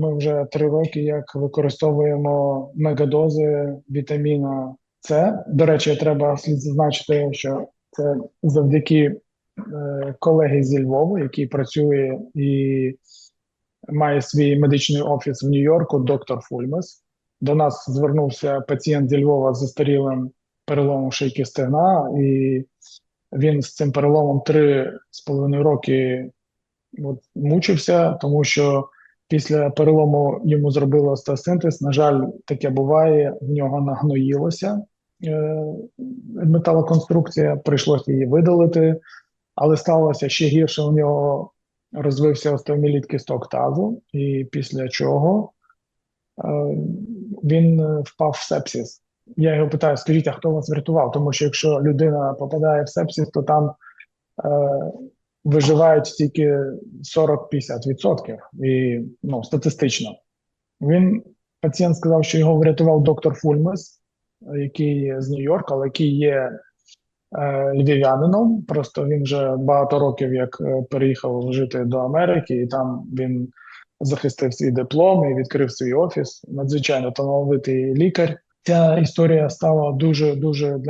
Ми вже три роки як використовуємо мегадози вітаміна С. До речі, треба слід зазначити, що це завдяки е, колеги зі Львова, який працює і має свій медичний офіс в Нью-Йорку, доктор Фульмес. До нас звернувся пацієнт зі Львова з застарілим переломом шийки стегна, і він з цим переломом три з половиною роки от, мучився, тому що після перелому йому зробили остеосинтез. На жаль, таке буває, в нього нагноїлося е, металоконструкція, прийшлося її видалити, але сталося ще гірше. У нього розвився остеоміліт кісток тазу, і після чого е, він е, впав в сепсис. Я його питаю: скажіть, а хто вас врятував? Тому що якщо людина попадає в сепсис, то там е, виживають тільки 40-50%. І ну, статистично. Він пацієнт сказав, що його врятував доктор Фульмес, який з Нью-Йорка, але який є е, львів'янином. Просто він вже багато років як е, переїхав жити до Америки, і там він захистив свій диплом і відкрив свій офіс. Надзвичайно талановитий лікар. Ця історія стала дуже дуже для